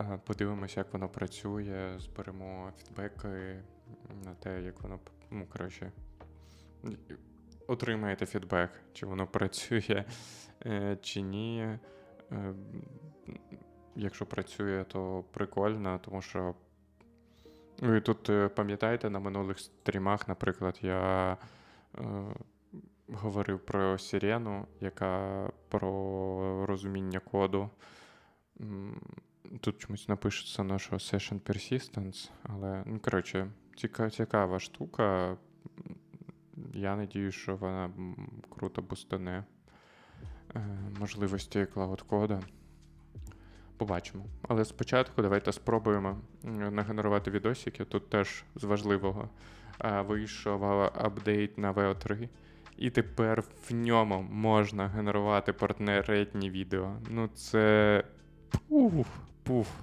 е, подивимося, як воно працює, зберемо фідбеки на те, як воно, ну, коротше, отримаєте фідбек, чи воно працює, е, чи ні. Е, Якщо працює, то прикольно, тому що. Ви тут пам'ятаєте, на минулих стрімах, наприклад, я е, говорив про сирену, яка про розуміння коду. Тут чомусь напишеться на що Session Persistence, але, ну, коротше, ціка, цікава штука. Я надію, що вона круто бустане е, можливості клауд-кода. Побачимо. Але спочатку давайте спробуємо нагенерувати відосики. Тут теж з важливого. А, Вийшов апдейт на VO3, і тепер в ньому можна генерувати партнеретні відео. Ну, це пуф, por